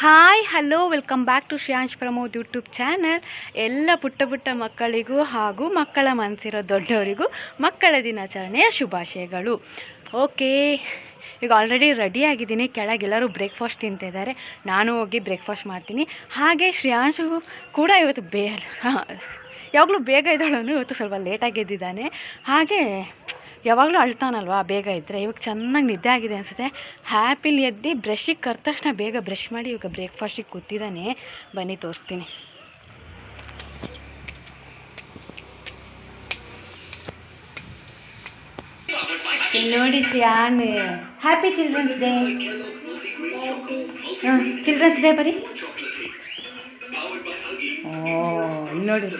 Hi hello welcome back to Shreyansh Pramod YouTube channel ಎಲ್ಲ ಪುಟ್ಟ ಪುಟ್ಟ ಮಕ್ಕಳಿಗೂ ಹಾಗೂ ಮಕ್ಕಳ ಮನಸ್ಸಿರೋ ದೊಡ್ಡವರಿಗೂ ಮಕ್ಕಳ ದಿನಾಚರಣೆಯ ಶುಭಾಶಯಗಳು ಓಕೆ ಈಗ ಆಲ್ರೆಡಿ ರೆಡಿ ಆಗಿದ್ದೀನಿ. ಕೆಳಗೆಲ್ಲರೂ ಬ್ರೇಕ್ಫಾಸ್ಟ್ ತಿಂತಿದ್ದಾರೆ. ನಾನು ಹೋಗಿ ಬ್ರೇಕ್ಫಾಸ್ಟ್ ಮಾಡ್ತೀನಿ. ಹಾಗೆ ಶ್ರೇಯಾಂಶು ಕೂಡ ಇವತ್ತು ಬೇ ಯಾವಾಗಲೂ ಬೇಗ ಇದ್ದಾಳವನು ಇವತ್ತು ಸ್ವಲ್ಪ ಲೇಟಾಗಿ ಎದ್ದಿದ್ದಾನೆ. ಹಾಗೆ ಯಾವಾಗಲೂ ಅಳ್ತಾನಲ್ವಾ ಬೇಗ ಇದ್ದರೆ ಇವಾಗ ಚೆನ್ನಾಗಿ ನಿದ್ದೆ ಆಗಿದೆ ಅನಿಸುತ್ತೆ. ಹ್ಯಾಪಿಲಿ ಎದ್ದು ಬ್ರಷಿಗೆ ಕರೆದ ತಕ್ಷಣ ಬೇಗ ಬ್ರಷ್ ಮಾಡಿ ಇವಾಗ ಬ್ರೇಕ್ಫಾಸ್ಟಿಗೆ ಕೂತಿದ್ದಾನೆ. ಬನ್ನಿ ತೋರಿಸ್ತೀನಿ. ನೋಡಿ ಸ್ಯಾನ್ ಹ್ಯಾಪಿ ಚಿಲ್ಡ್ರನ್ಸ್ ಡೇ ಹಾಂ ಚಿಲ್ಡ್ರನ್ಸ್ ಡೇ ಬರೀ ಓ ನೋಡಿ.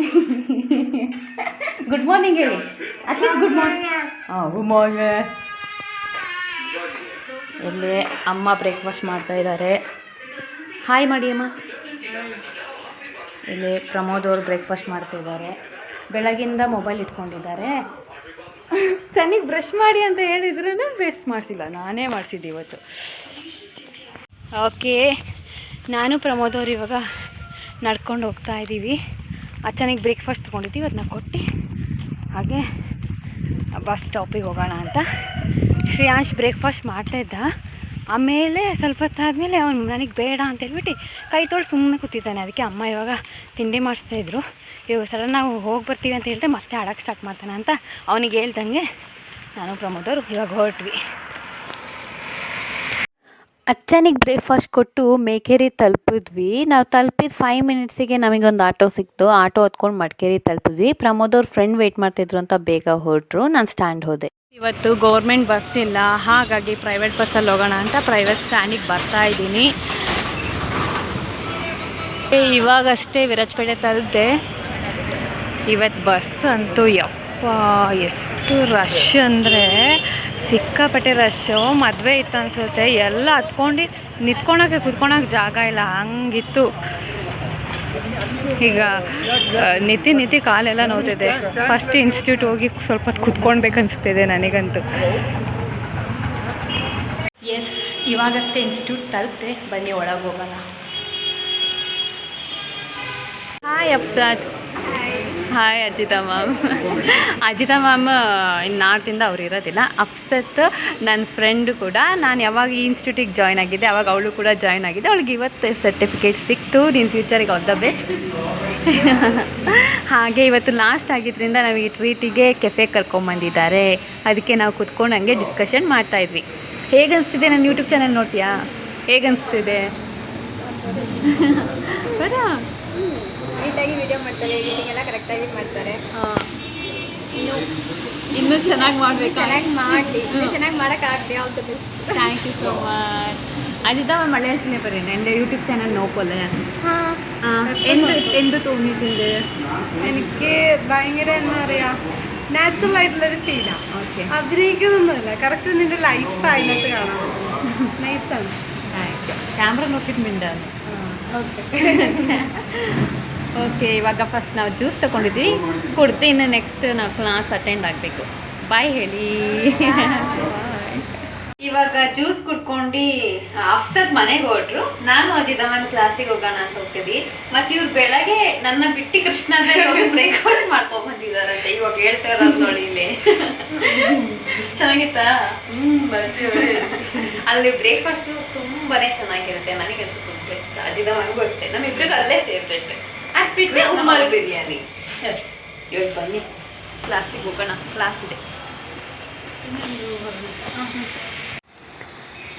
ಗುಡ್ ಮಾರ್ನಿಂಗ್ ಹೇಳಿ ಅಟ್ಲೀಸ್ಟ್ ಗುಡ್ ಮಾರ್ನಿಂಗ್ ಹಾಂ ಗುಡ್ ಮಾರ್ನಿಂಗ್ ಇಲ್ಲಿ ಅಮ್ಮ ಬ್ರೇಕ್ಫಾಸ್ಟ್ ಮಾಡ್ತಾ ಇದ್ದಾರೆ ಹಾಯ್ ಮಾಡಿ ಅಮ್ಮ ಇಲ್ಲಿ ಪ್ರಮೋದ್ ಅವರು ಬ್ರೇಕ್ಫಾಸ್ಟ್ ಮಾಡ್ತಿದ್ದಾರೆ ಬೆಳಗಿಂದ ಮೊಬೈಲ್ ಇಟ್ಕೊಂಡಿದ್ದಾರೆ. ಸಣ್ಣಿಗೆ ಬ್ರಷ್ ಮಾಡಿ ಅಂತ ಹೇಳಿದ್ರೂ ಬ್ರಷ್ ಮಾಡಿಸಿಲ್ಲ. ನಾನೇ ಮಾಡಿಸಿದ್ದೆ ಇವತ್ತು. ಓಕೆ ನಾನು ಪ್ರಮೋದ್ ಅವ್ರು ಇವಾಗ ನಡ್ಕೊಂಡು ಹೋಗ್ತಾ ಇದ್ದೀವಿ ಅಚ್ಚನಿಗೆ ಬ್ರೇಕ್ಫಾಸ್ಟ್ ತೊಗೊಂಡಿದ್ದೀವಿ, ಅದನ್ನ ಕೊಟ್ಟು ಹಾಗೆ ಬಸ್ ಸ್ಟಾಪಿಗೆ ಹೋಗೋಣ ಅಂತ. ಶ್ರೇಯಾಂಶ್ ಬ್ರೇಕ್ಫಾಸ್ಟ್ ಮಾಡ್ತಾಯಿದ್ದ ಆಮೇಲೆ ಸ್ವಲ್ಪ ಹೊತ್ತಾದಮೇಲೆ ಅವನು ನನಗೆ ಬೇಡ ಅಂತ ಹೇಳ್ಬಿಟ್ಟು ಕೈ ತೊಳೆ ಸುಮ್ಮನೆ ಕೂತಿದ್ದಾನೆ. ಅದಕ್ಕೆ ಅಮ್ಮ ಇವಾಗ ತಿಂಡಿ ಮಾಡಿಸ್ತಾಯಿದ್ರು ಇವಾಗ ಸಡನ್ ನಾವು ಹೋಗಿ ಬರ್ತೀವಿ ಅಂತ ಹೇಳಿದ್ರೆ ಮತ್ತೆ ಆಡೋಕ್ಕೆ ಸ್ಟಾರ್ಟ್ ಮಾಡ್ತಾನೆ ಅಂತ ಅವನಿಗೆ ಹೇಳ್ದಂಗೆ ನಾನು ಪ್ರಮೋದವರು ಇವಾಗ ಹೊರಟ್ವಿ. ಅಚ್ಚನಿಗೆ ಬ್ರೇಕ್ಫಾಸ್ಟ್ ಕೊಟ್ಟು ಮೇಕೇರಿ ತಲುಪಿದ್ವಿ. ನಾವು ತಲುಪಿದ ಫೈವ್ ಮಿನಿಟ್ಸಿಗೆ ನಮಗೊಂದು ಆಟೋ ಸಿಕ್ತು. ಆಟೋ ಹತ್ಕೊಂಡು ಮಡಿಕೇರಿ ತಲುಪಿದ್ವಿ. ಪ್ರಮೋದ್ ಅವ್ರ ಫ್ರೆಂಡ್ ವೆಯ್ಟ್ ಮಾಡ್ತಿದ್ರು ಅಂತ ಬೇಗ ಹೊರಟ್ರು. ನಾನು ಸ್ಟ್ಯಾಂಡ್ ಹೋದೆ. ಇವತ್ತು ಗೌರ್ಮೆಂಟ್ ಬಸ್ ಇಲ್ಲ. ಹಾಗಾಗಿ ಪ್ರೈವೇಟ್ ಬಸ್ಸಲ್ಲಿ ಹೋಗೋಣ ಅಂತ ಪ್ರೈವೇಟ್ ಸ್ಟ್ಯಾಂಡಿಗೆ ಬರ್ತಾ ಇದ್ದೀನಿ. ಇವಾಗಷ್ಟೇ ವಿರಾಜಪೇಟೆ ತಲುಪಿದೆ ಇವತ್ತು ಬಸ್ ಅಂತೂ ಯಪ್ಪ ಎಷ್ಟು ರಶ್ ಅಂದರೆ ಸಿಕ್ಕಾಪಟ್ಟೆ ರಶ್ಶು ಮದುವೆ ಇತ್ತು ಅನ್ಸುತ್ತೆ. ಎಲ್ಲ ಹತ್ಕೊಂಡು ನಿಂತ್ಕೊಳಕ್ಕೆ ಕುತ್ಕೊಳಕ್ಕೆ ಜಾಗ ಇಲ್ಲ. ಹಂಗಿತ್ತು. ಈಗ ನಿತಿ ನಿತಿ ನಿಂತಿ ಕಾಲೆಲ್ಲ ನೋವ್ತಿದೆ. ಫಸ್ಟ್ ಇನ್ಸ್ಟಿಟ್ಯೂಟ್ ಹೋಗಿ ಸ್ವಲ್ಪ ಹೊತ್ತು ಕುತ್ಕೊಳ್ಬೇಕನ್ನಿಸ್ತಿದೆ ನನಗಂತೂ. ಎಸ್ ಇವಾಗಷ್ಟೇ ಇನ್ಸ್ಟಿಟ್ಯೂಟ್ ತಲುಪಿದೆ. ಬನ್ನಿ ಒಳಗೆ ಹೋಗೋಣ. Hi ಅಪ್ಸಾದ್ hi Ajitha ma'am Ajitha ma'am ಇನ್ನು ನಾರ್ತಿಂದ ಅವ್ರು ಇರೋದಿಲ್ಲ. ಅಪ್ಸತ್ ನನ್ನ ಫ್ರೆಂಡು ಕೂಡ. ನಾನು ಯಾವಾಗ ಈ ಇನ್ಸ್ಟಿಟ್ಯೂಟಿಗೆ ಜಾಯ್ನ್ ಆಗಿದ್ದೆ ಅವಾಗ ಅವಳು ಕೂಡ ಜಾಯ್ನ್ ಆಗಿದ್ದೆ. ಅವಳಿಗೆ ಇವತ್ತು ಸರ್ಟಿಫಿಕೇಟ್ ಸಿಕ್ತು. ನಿನ್ನ ಫ್ಯೂಚರಿಗೆ ಆಲ್ ದ ಬೆಸ್ಟ್ ಹಾಗೆ ಇವತ್ತು ಲಾಸ್ಟ್ ಆಗಿದ್ದರಿಂದ ನಮಗೆ ಟ್ರೀಟಿಗೆ ಕೆಫೆ ಕರ್ಕೊಂಬಂದಿದ್ದಾರೆ ಅದಕ್ಕೆ ನಾವು ಕುತ್ಕೊಂಡು ಹಂಗೆ ಡಿಸ್ಕಷನ್ ಮಾಡ್ತಾಯಿದ್ವಿ ಹೇಗೆ ಅನಿಸ್ತಿದೆ ನನ್ನ ಯೂಟ್ಯೂಬ್ ಚಾನಲ್ ನೋಡ್ತೀಯಾ? ಹೇಗೆ ಅನಿಸ್ತಿದೆ? ಬರಾ. ನೀಟಾಗಿ ವಿಡಿಯೋ ಮಾಡ್ತಾರೆ ಎಡಿಟಿಂಗ್ ಎಲ್ಲ ಕರೆಕ್ಟಾಗಿ ಮಾಡ್ತಾರೆ ಇನ್ನು ಇನ್ನೂ ಚೆನ್ನಾಗಿ ಮಾಡಬೇಕಾ ಚೆನ್ನಾಗಿ ಮಾಡಿ ಚೆನ್ನಾಗಿ ಮಾಡೋಕ್ಕಾಗಲಿ all the best thank you so much Ajitha മലയാളത്തിനെ പറയുന്നത് എൻ്റെ യൂട്യൂബ് ചാനൽ നോക്കുമല്ലേ ಹಾಂ ആ എന്ത് എന്ത് തോന്നിയിട്ടുണ്ട് എനിക്ക് ഭയങ്കര എന്താ പറയാ നാച്ചുറൽ ആയിട്ടുള്ളൊരു ഫീലാണ് ഓക്കെ അഭിനയിക്കുന്നൊന്നുമില്ല കറക്റ്റ് നിന്റെ ലൈഫ് അതിനകത്ത് കാണാം നൈസാണ് thank you camera ನೋಡ್ತಿದ್ಮಿಂಡಾನು okay okay, ಇವಾಗ ಫಸ್ಟ್ ನಾವು ಜ್ಯೂಸ್ ತೊಗೊಂಡಿದ್ವಿ. ಕುಡ್ದು ಇನ್ನು ನೆಕ್ಸ್ಟ್ ನಾವು ಕ್ಲಾಸ್ ಅಟೆಂಡ್ ಆಗಬೇಕು. ಬಾಯ್ ಹೇಳಿ. ಇವಾಗ ಜ್ಯೂಸ್ ಕುಡ್ಕೊಂಡು ಅಫ್ಸದ್ ಮನೆಗೆ ಹೊರಟ್ರು ನಾನು ಅಜಿದಮ್ಮನ ಕ್ಲಾಸಿಗೆ ಹೋಗೋಣ ಅಂತ ಹೋಗ್ತೀವಿ ಮತ್ತೆ ಇವ್ರು ಬೆಳಗ್ಗೆ ನನ್ನ ಬಿಟ್ಟಿ ಕೃಷ್ಣ ಬ್ರೇಕ್ಫಾಸ್ಟ್ ಮಾಡ್ಕೊಂಡು ಬಂದಿದಾರಂತೆ ಇವಾಗ ಹೇಳ್ತಾ ನೋಡಿ ಇಲ್ಲಿ. ಚೆನ್ನಾಗಿತ್ತಾ? ಹ್ಮ್, ಬರ್ತೀವಿ ಅಲ್ಲಿ ಬ್ರೇಕ್ಫಾಸ್ಟ್ ತುಂಬಾನೇ ಚೆನ್ನಾಗಿರುತ್ತೆ. ನನಗಂತೂ ತುಂಬ ಇಷ್ಟ. ಅಜಿದಮ್ಮನಿಗೂ ಅಷ್ಟೇ. ನಮ್ಮಿಬ್ರಿಗೂ ಅಲ್ಲೇ ಫೇವ್ರೆಟ್ ಅದು ಬಿಟ್ಟರೆ ಉಮ್ಮರ್ ಬಿರಿಯಾನಿ. ಎಸ್ ಇವಾಗ ಬನ್ನಿ. ಕ್ಲಾಸಿಗೆ ಹೋಗೋಣ. ಕ್ಲಾಸ್ ಇದೆ.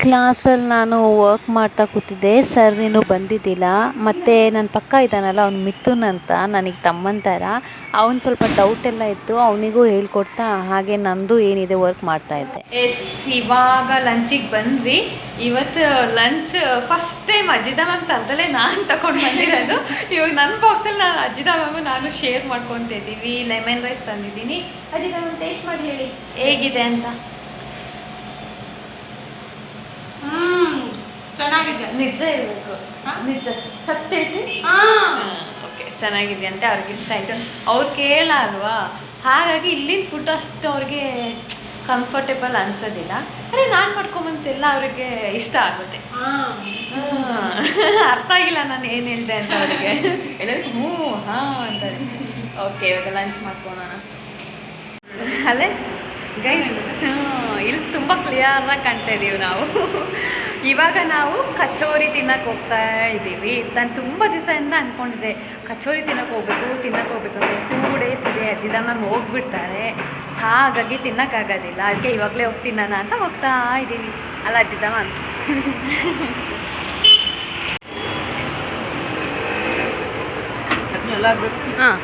ಕ್ಲಾಸಲ್ಲಿ ನಾನು ವರ್ಕ್ ಮಾಡ್ತಾ ಕೂತಿದ್ದೆ. ಸರ್ ನೀನು ಬಂದಿದ್ದಿಲ್ಲ. ಮತ್ತು ನನ್ನ ಪಕ್ಕ ಇದ್ದಾನಲ್ಲ, ಅವ್ನು ಮಿಥುನ್ ಅಂತ, ನನಗೆ ತಮ್ಮನ ಥರ ಅವ್ನು ಸ್ವಲ್ಪ ಡೌಟ್ ಎಲ್ಲ ಇತ್ತು. ಅವನಿಗೂ ಹೇಳ್ಕೊಡ್ತಾ, ಹಾಗೆ ನಂದು ಏನಿದೆ ವರ್ಕ್ ಮಾಡ್ತಾ ಇದ್ದೆ. ಎಸ್ ಇವಾಗ ಲಂಚಿಗೆ ಬಂದ್ವಿ. ಇವತ್ತು lunch first time Ajitha ma'am ತಂದಲೇ ನಾನು ತಗೊಂಡು ಬಂದಿರೋದು. ಇವಾಗ ನನ್ನ ಬಾಕ್ಸಲ್ಲಿ ನಾನು ಅಜಿತಾ ಮ್ಯಾಮ್ ನಾನು ಶೇರ್ ಮಾಡ್ಕೊತಿದ್ದೀವಿ ಲೆಮನ್ ರೈಸ್ ತಂದಿದ್ದೀನಿ. ಅಜಿತಾ ಮ್ಯಾಮ್ ಟೇಸ್ಟ್ ಮಾಡಿ ಹೇಳಿ. ಹೇಗಿದೆ ಅಂತ ಹ್ಮ್ ಚೆನ್ನಾಗಿದೆ ನಿಜ ಇರಬೇಕು ನಿಜ. ಸತ್ಯ ಓಕೆ ಚೆನ್ನಾಗಿದೆ ಅಂತ ಅವ್ರಿಗೆ ಇಷ್ಟ ಆಯಿತು. ಅವ್ರು ಕೇಳ ಅಲ್ವಾ ಹಾಗಾಗಿ ಇಲ್ಲಿನ ಫುಡ್ ಅಷ್ಟು ಅವ್ರಿಗೆ ಕಂಫರ್ಟೇಬಲ್ ಅನ್ಸೋದಿಲ್ಲ. ಅರೆ ನಾನು ಮಾಡ್ಕೊಂಬಂತೆಲ್ಲ ಅವ್ರಿಗೆ ಇಷ್ಟ ಆಗುತ್ತೆ. ಅರ್ಥ ಆಗಿಲ್ಲ ನಾನು ಏನು ಹೇಳ್ದೆ ಅಂತ ಅವರಿಗೆ. ಹ್ಞೂ ಹಾಂ ಅಂತ ಓಕೆ ಇವಾಗ ಲಂಚ್ ಮಾಡ್ಕೊಳೋಣ. ಅಲ್ಲೇ? ಗೈಸ್ ಇಲ್ಲಿ ತುಂಬ ಕ್ಲಿಯರಾಗಿ ಕಾಣ್ತಾ ಇದ್ದೀವಿ ನಾವು. ಇವಾಗ ನಾವು ಕಚೋರಿ ತಿನ್ನಕ್ಕೆ ಹೋಗ್ತಾ ಇದ್ದೀವಿ ನಾನು ತುಂಬ ದಿವಸದಿಂದ ಅಂದ್ಕೊಂಡಿದ್ದೆ ಕಚೋರಿ ತಿನ್ನಕ್ಕೆ ಹೋಗ್ಬೇಕು ತಿನ್ನಕ್ಕೆ ಹೋಗ್ಬೇಕು ಅಂತ. ಟೂ ಡೇಸ್ ಇದೆ ಅಜ್ಜಿದಮ್ಮ ಮ್ಯಾಮ್ ಹೋಗ್ಬಿಡ್ತಾರೆ. ಹಾಗಾಗಿ ತಿನ್ನಕ್ಕಾಗೋದಿಲ್ಲ ಅದಕ್ಕೆ ಇವಾಗಲೇ ಹೋಗಿ ತಿನ್ನೋಣ ಅಂತ ಹೋಗ್ತಾ ಇದ್ದೀವಿ ಅಲ್ಲ ಅಜ್ಜಿದ ಮ್ಯಾಮ್. ಹಾಂ.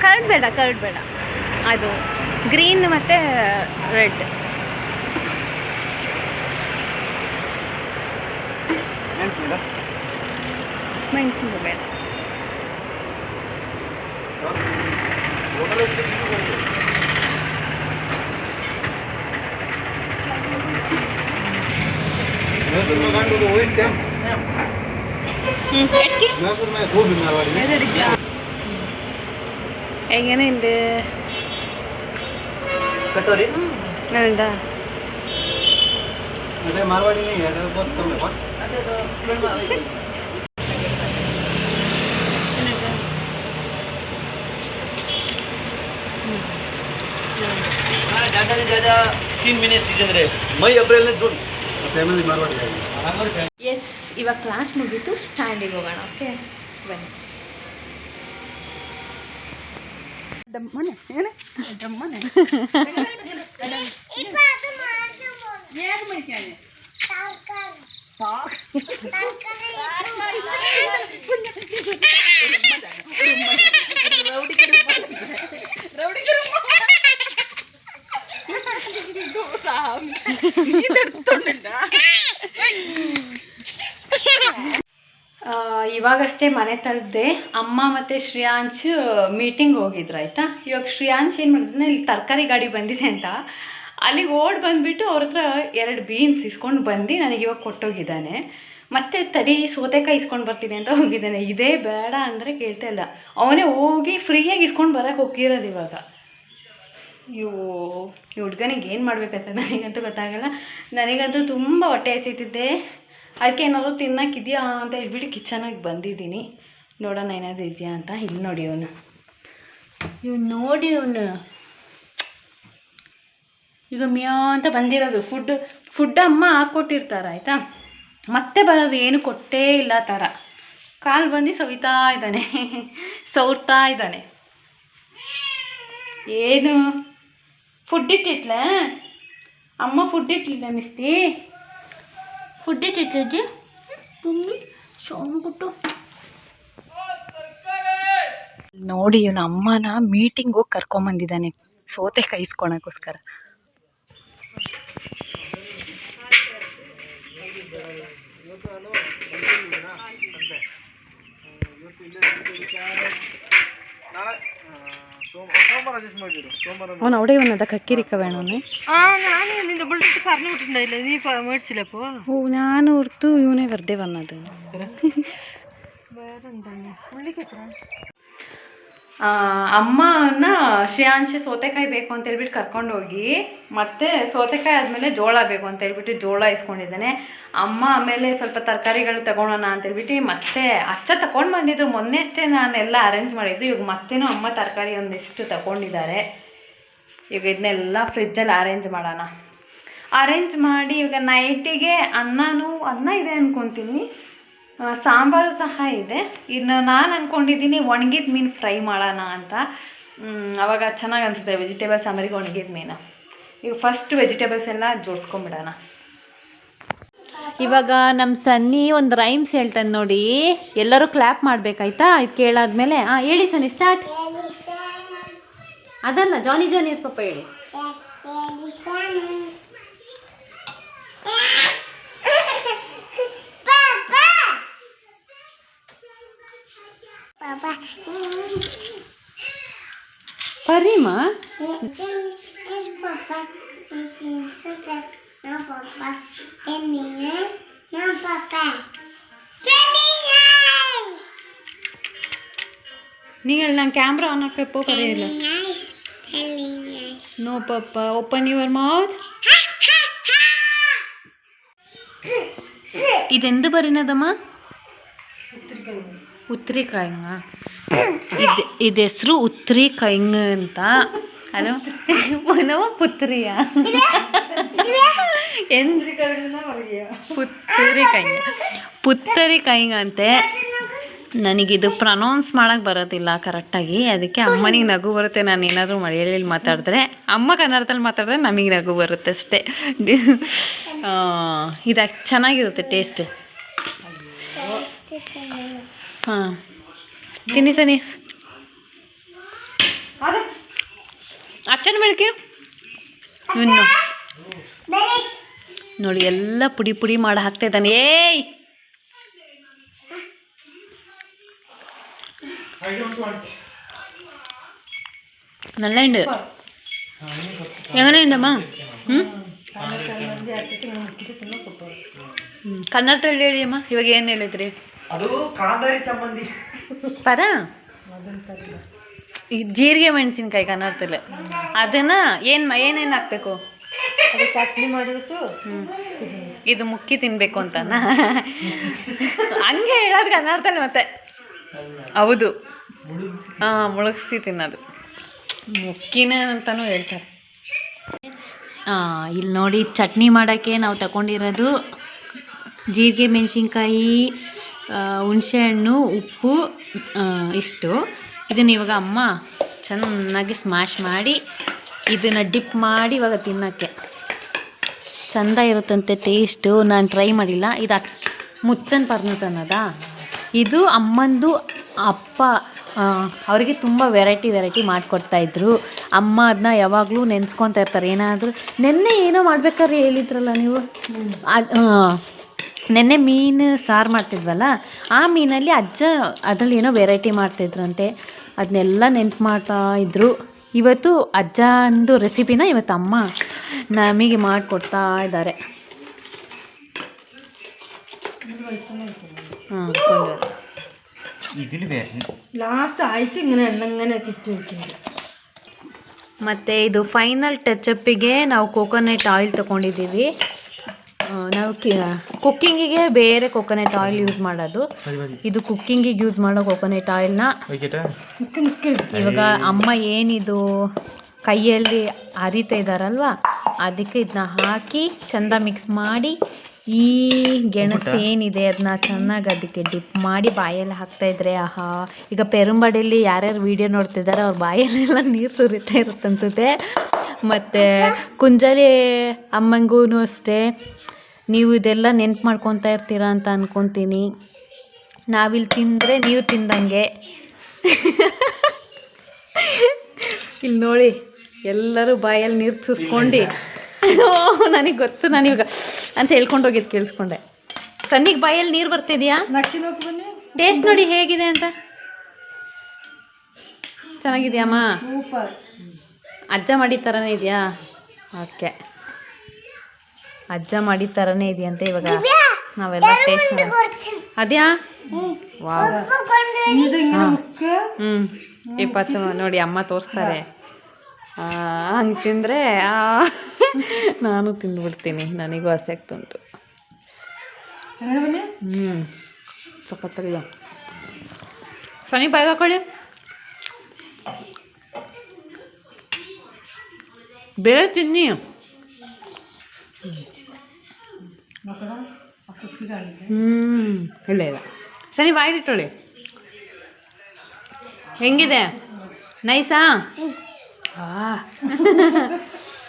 ಕರ್ಡ್ ಬೇಡ ಕರ್ಡ್ ಬೇಡ ಅದು ಗ್ರೀನ್ ಮತ್ತು ರೆಡ್ ಮೆಣಸಿನ ಬೇಡ. ಹ್ಞೂ എങ്ങനെയുണ്ട്? വേണ്ട ಎಸ್ ಇವಾಗ ಕ್ಲಾಸ್ ಮುಗೀತು ಸ್ಟ್ಯಾಂಡಿಗೆ ಹೋಗೋಣ ಓಕೆ ಬನ್ನಿ ದಮ್ಮನೆ ಏನೇ ದಮ್ಮನೆ ಆ, ಇವಾಗಷ್ಟೇ ಮನೆ ತಲುಪಿದೆ ಅಮ್ಮ ಮತ್ತು ಶ್ರೇಯಾಂಶ್ ಮೀಟಿಂಗ್ ಹೋಗಿದ್ರು, ಆಯಿತಾ? ಇವಾಗ ಶ್ರೇಯಾಂಶ್ ಏನು ಮಾಡಿದ್ರೆ ಇಲ್ಲಿ ತರಕಾರಿ ಗಾಡಿ ಬಂದಿದೆ ಅಂತ. ಅಲ್ಲಿಗೆ ಓಡ್ ಬಂದುಬಿಟ್ಟು ಅವ್ರ ಹತ್ರ ಎರಡು ಬೀನ್ಸ್ ಇಸ್ಕೊಂಡು ಬಂದು ನನಗೆ ಇವಾಗ ಕೊಟ್ಟೋಗಿದ್ದಾನೆ. ಮತ್ತೆ ತಡಿ ಸೌತೆಕಾಯಿ ಇಸ್ಕೊಂಡು ಬರ್ತೀನಿ ಅಂತ ಹೋಗಿದ್ದಾನೆ. ಇದೇ ಬೇಡ ಅಂದರೆ ಕೇಳ್ತಾ ಇಲ್ಲ. ಅವನೇ ಹೋಗಿ ಫ್ರೀಯಾಗಿ ಇಸ್ಕೊಂಡು ಬರೋಕ್ಕೆ ಹೋಗಿರೋದು ಇವಾಗ. ಇವು ಈ ಹುಡ್ಗನಿಗೆ ಏನು ಮಾಡ್ಬೇಕಂತ ನನಗಂತೂ ಗೊತ್ತಾಗಲ್ಲ. ನನಗಂತೂ ತುಂಬ ಹೊಟ್ಟೆ ಹಸಿತಿದ್ದೆ. ಅದಕ್ಕೆ ಏನಾದ್ರು ತಿನ್ನೋಕ್ಕಿದೆಯಾ ಅಂತ ಹೇಳ್ಬಿಟ್ಟು ಕಿಚನಾಗಿ ಬಂದಿದ್ದೀನಿ. ನೋಡೋಣ ಏನಾದರೂ ಇದೆಯಾ ಅಂತ. ಇಲ್ಲಿ ನೋಡಿ ಅವನು ಇವ್ನು ನೋಡಿ ಅವನು ಈಗ ಮ್ಯಾ ಅಂತ ಬಂದಿರೋದು. ಫುಡ್ ಫುಡ್ ಅಮ್ಮ ಹಾಕ್ಕೊಟ್ಟಿರ್ತಾರೆ ಆಯಿತಾ? ಮತ್ತೆ ಬರೋದು ಏನು ಕೊಟ್ಟೇ ಇಲ್ಲ ಥರ. ಕಾಲು ಬಂದು ಸವಿತಾ ಇದ್ದಾನೆ. ಸೌರ್ತಾ ಇದ್ದಾನೆ. ಏನು? ಫುಡ್ ಇಟ್ಟಿಟ್ಲೆ? ಅಮ್ಮ ಫುಡ್ ಇಟ್ಟಿಲ್ಲ ಮಿಸ್ತಿ? ಫುಡ್ ಇಟ್ಟಿಟ್ಲಜ್ಜಿ ತುಂಬಿ ಸೌಂಡ್ ಕೊಟ್ಟು ನೋಡಿ ಇವನ ಅಮ್ಮನ ಮೀಟಿಂಗ್ ಹೋಗಿ ಕರ್ಕೊಂಬಂದಿದ್ದಾನೆ ಸೋತೆ ಕೈಸ್ಕೊಳಕ್ಕೋಸ್ಕರ ನಾಳೆ അവൻ അവിടെ വന്നതാ കക്കിരിക്ക വേണമെന്ന് ഓ ഞാൻ ഓർത്തു ഇവനെ വെറുതെ വന്നത്. വേറെന്താണ്? ಅಮ್ಮನ ಶ್ರೇಯಾಂಶಿ ಸೌತೆಕಾಯಿ ಬೇಕು ಅಂತ ಹೇಳ್ಬಿಟ್ಟು ಕರ್ಕೊಂಡು ಹೋಗಿ ಮತ್ತೆ ಸೌತೆಕಾಯಿ ಆದಮೇಲೆ ಜೋಳ ಬೇಕು ಅಂತ ಹೇಳ್ಬಿಟ್ಟು ಜೋಳ ಇಸ್ಕೊಂಡಿದ್ದಾನೆ. ಅಮ್ಮ ಆಮೇಲೆ ಸ್ವಲ್ಪ ತರಕಾರಿಗಳು ತಗೊಳೋಣ ಅಂತ ಹೇಳ್ಬಿಟ್ಟು ಮತ್ತೆ ಅಚ್ಚ ತಗೊಂಡು ಬಂದಿದ್ರು. ಮೊನ್ನೆ ಅಷ್ಟೇ ನಾನೆಲ್ಲ ಅರೇಂಜ್ ಮಾಡಿದ್ದು. ಇವಾಗ ಮತ್ತೇನೋ ಅಮ್ಮ ತರಕಾರಿ ಒಂದಿಷ್ಟು ತಗೊಂಡಿದ್ದಾರೆ. ಈಗ ಇದನ್ನೆಲ್ಲ ಫ್ರಿಜ್ಜಲ್ಲಿ ಅರೇಂಜ್ ಮಾಡೋಣ. ಅರೇಂಜ್ ಮಾಡಿ ಇವಾಗ ನೈಟಿಗೆ ಅನ್ನನೂ ಅನ್ನ ಇದೆ ಅನ್ಕೊತೀನಿ. ಆ, ಸಾಂಬಾರು ಸಹ ಇದೆ. ಇನ್ನು ನಾನು ಅಂದ್ಕೊಂಡಿದ್ದೀನಿ ಒಣಗಿದ ಮೀನು ಫ್ರೈ ಮಾಡೋಣ ಅಂತ. ಅವಾಗ ಚೆನ್ನಾಗಿ ಅನಿಸುತ್ತೆ ವೆಜಿಟೇಬಲ್ಸ್ ಸಾಂಬಾರಿಗೆ ಒಣಗಿದ ಮೀನು. ಈಗ ಫಸ್ಟ್ ವೆಜಿಟೇಬಲ್ಸ್ ಎಲ್ಲ ಜೋಡಿಸ್ಕೊಂಬಿಡೋಣ. ಇವಾಗ ನಮ್ಮ ಸನ್ನಿ ಒಂದು ರೈಮ್ಸ್ ಹೇಳ್ತಾನೆ ನೋಡಿ. ಎಲ್ಲರೂ ಕ್ಲ್ಯಾಪ್ ಮಾಡಬೇಕಾಯ್ತಾ? ಇದು ಕೇಳಾದ್ಮೇಲೆ. ಹಾಂ ಹೇಳಿ ಸನ್ನಿ ಸ್ಟಾರ್ಟ್ ಅದಲ್ಲ, ಜಾನಿ ಜಾನಿ ಎಸ್ ಪಪ್ಪ ಹೇಳಿ. Parima? Es papá. No, papá. En inglés, no, papá. நீங்கள் நான் கேமரா ஆன் ஆக்கப்போ கரையில no papa. Open your mouth இது எந்த பரிணதமா ಉತ್ತರಿ ಕಾಯಿಂಗ ಇದು ಹೆಸರು ಉತ್ತರಿ ಕಾಯಿಂಗ ಅಂತ ಅದು ಪುತ್ರಿಯ. ಪುತ್ತರಿ ಕಾಯಿಂಗ ಪುತ್ತರಿ ಕಾಯಿಂಗ ಅಂತೆ. ನನಗಿದು ಪ್ರನೌನ್ಸ್ ಮಾಡೋಕ್ಕೆ ಬರೋದಿಲ್ಲ ಕರೆಕ್ಟಾಗಿ ಅದಕ್ಕೆ ಅಮ್ಮನಿಗೆ ನಗು ಬರುತ್ತೆ, ನಾನು ಏನಾದರೂ ಮಳೆಯಲ್ಲಿ ಮಾತಾಡಿದ್ರೆ. ಅಮ್ಮ ಕನ್ನಡದಲ್ಲಿ ಮಾತಾಡಿದ್ರೆ ನಮಗೆ ನಗು ಬರುತ್ತೆ ಅಷ್ಟೇ. ಇದು ಚೆನ್ನಾಗಿರುತ್ತೆ ಟೇಸ್ಟ್ ಹಾಂ. ತಿನ್ನಿ ಸನಿ. ಅಚ್ಚನ ಬೆಳಕೆ. ಇನ್ನು. ನೋಡಿ ಎಲ್ಲ ಪುಡಿ ಪುಡಿ ಮಾಡಿ ಹಾಕ್ತಾ ಇದ್ದಾನೆ. ಏಯ್! நல்லண்டு எங்கனேண்டம்மா ம் ಕನ್ನಡ ಹೇಳಿಯಮ್ಮ ಇವಾಗ ಏನು ಹೇಳಿದ್ರಿ? ಅದು ಕಾಂದಾರಿ ಚಮ್ಮಂದಿ. ಪರ ಈ ಜೀರಿಗೆ ಮೆಣಸಿನ್ಕಾಯಿ ಕನ್ನಡದಲ್ಲಿ. ಅದನ್ನ ಏನು ಏನೇನು ಹಾಕ್ಬೇಕು? ಚಟ್ನಿ ಮಾಡಿಬಿಟ್ಟು. ಇದು ಮುಕ್ಕಿ ತಿನ್ಬೇಕು ಅಂತನಾ? ಹಂಗೆ ಹೇಳೋದು ಕನ್ನಡದಲ್ಲಿ ಮತ್ತೆ. ಹೌದು. ಹಾಂ ಮುಳುಗಿಸಿ ತಿನ್ನೋದು. ಮುಕ್ಕಿನ ಅಂತಾನೂ ಹೇಳ್ತಾರೆ. ಇಲ್ಲಿ ನೋಡಿ ಚಟ್ನಿ ಮಾಡೋಕ್ಕೆ ನಾವು ತಗೊಂಡಿರೋದು ಜೀರಿಗೆ ಮೆಣಸಿನ್ಕಾಯಿ ಹುಣಸೆಹಣ್ಣು ಉಪ್ಪು ಇಷ್ಟು. ಇದನ್ನ ಇವಾಗ ಅಮ್ಮ ಚೆನ್ನಾಗಿ ಸ್ಮ್ಯಾಶ್ ಮಾಡಿ ಇದನ್ನು ಡಿಪ್ ಮಾಡಿ ಇವಾಗ ತಿನ್ನೋಕ್ಕೆ. ಚಂದ ಇರುತ್ತಂತೆ ಟೇಸ್ಟು ನಾನು ಟ್ರೈ ಮಾಡಿಲ್ಲ. ಇದು ಅಕ್ ಮುತ್ತನ್ ಪರ್ನತ್ ಅನ್ನೋದಾ ಇದು ಅಮ್ಮಂದು ಅಪ್ಪ ಅವರಿಗೆ ತುಂಬ ವೆರೈಟಿ ವೆರೈಟಿ ಮಾಡಿಕೊಡ್ತಾಯಿದ್ರು ಅಮ್ಮ ಅದನ್ನ ಯಾವಾಗಲೂ ನೆನೆಸ್ಕೊತಾ ಇರ್ತಾರೆ. ಏನಾದರೂ ನೆನ್ನೆ ಏನೋ ಮಾಡ್ಬೇಕಾದ್ರೆ ಹೇಳಿದ್ರಲ್ಲ ನೀವು? ಅದು ನೆನ್ನೆ ಮೀನು ಸಾರು ಮಾಡ್ತಿದ್ವಲ್ಲ ಆ ಮೀನಲ್ಲಿ ಅಜ್ಜ ಅದರಲ್ಲಿ ಏನೋ ವೆರೈಟಿ ಮಾಡ್ತಿದ್ರಂತೆ. ಅದನ್ನೆಲ್ಲ ನೆನ್ಪು ಮಾಡ್ತಾ ಇದ್ದರು ಇವತ್ತು ಅಜ್ಜಂದು ರೆಸಿಪಿನ ಇವತ್ತು ಅಮ್ಮ ನಮಗೆ ಮಾಡಿಕೊಡ್ತಾ ಇದ್ದಾರೆ. ಹಾಂ ಲಾಸ್ಟ್ ಆಯಿತು ಮತ್ತು ಇದು ಫೈನಲ್ ಟಚಪ್ಪಿಗೆ ನಾವು ಕೋಕೋನಟ್ ಆಯಿಲ್ ತಗೊಂಡಿದ್ದೀವಿ. ನಾವು ಕುಕ್ಕಿಂಗಿಗೆ ಬೇರೆ ಕೊಕೊನೆಟ್ ಆಯಿಲ್ ಯೂಸ್ ಮಾಡೋದು. ಇದು ಕುಕ್ಕಿಂಗಿಗೆ ಯೂಸ್ ಮಾಡೋ ಕೊಕೊನೆಟ್ ಆಯಿಲ್ನ ಇವಾಗ ಅಮ್ಮ ಏನಿದು ಕೈಯಲ್ಲಿ ಅರಿತಾ ಇದ್ದಾರಲ್ವಾ ಅದಕ್ಕೆ ಇದನ್ನ ಹಾಕಿ ಚೆಂದ ಮಿಕ್ಸ್ ಮಾಡಿ ಈ ಗೆಣಸು ಏನಿದೆ ಅದನ್ನ ಚೆನ್ನಾಗಿ ಅದಕ್ಕೆ ಡಿಪ್ ಮಾಡಿ ಬಾಯಲ್ಲಿ ಹಾಕ್ತಾ ಇದ್ರೆ ಆಹಾ ಈಗ ಪೆರುಂಬಡಿಯಲ್ಲಿ ಯಾರ್ಯಾರು ವಿಡಿಯೋ ನೋಡ್ತಿದ್ದಾರೆ ಅವ್ರ ಬಾಯಲ್ಲೆಲ್ಲ ನೀರು ಸುರಿತಾ ಇರುತ್ತೆ ಅನ್ಸುತ್ತೆ ಮತ್ತು ಕುಂಜಲಿ ಅಮ್ಮಂಗೂ ಅಷ್ಟೇ. ನೀವು ಇದೆಲ್ಲ ನೆನ್ಪು ಮಾಡ್ಕೊತಾ ಇರ್ತೀರಾ ಅಂತ ಅನ್ಕೊತೀನಿ. ನಾವಿಲ್ಲಿ ತಿಂದರೆ ನೀವು ತಿಂದಂಗೆ. ಇಲ್ಲಿ ನೋಡಿ ಎಲ್ಲರೂ ಬಾಯಲ್ಲಿ ನೀರು ಸುಸ್ಕೊಂಡು ನನಗೆ ಗೊತ್ತು ನಾನು ಇವಾಗ ಅಂತ ಹೇಳ್ಕೊಂಡು ಹೋಗಿದ್ದು ಕೇಳಿಸ್ಕೊಂಡೆ. ಸನ್ನಿಗೆ ಬಾಯಲ್ಲಿ ನೀರು ಬರ್ತಿದ್ಯಾ? ಟೇಸ್ಟ್ ನೋಡಿ ಹೇಗಿದೆ ಅಂತ. ಚೆನ್ನಾಗಿದೆಯಮ್ಮ ಅಜ್ಜ ಮಾಡಿದ ಥರನೇ ಇದೆಯಾ? ಓಕೆ. ಅಜ್ಜ ಮಾಡಿದ ಥರನೇ ಇದೆಯಂತೆ ಇವಾಗ. ನಾವೆಲ್ಲ ಟೇಸ್ಟ್ ಮಾಡಿ ಅದ್ಯಾ? ಹ್ಞೂ ಈ ನೋಡಿ ಅಮ್ಮ ತೋರಿಸ್ತಾರೆ. ಹಂಗೆ ತಿಂದರೆ ನಾನು ತಿಂದ್ಬಿಡ್ತೀನಿ. ನನಗೂ ಹಸಿ ಆಗ್ತುಂಟು. ಹ್ಞೂ ಸ್ವಲ್ಪ ತೆಗೆದು ಸನಿ ಬೇರೆ ತಿನ್ನಿ. ಹ್ಞೂ ಇಲ್ಲ ಇಲ್ಲ ಸನಿ ಬಾಯಿಲಿಟ್ಟೊಳಿ ಹೆಂಗಿದೆ? ನೈಸಾ ಆ.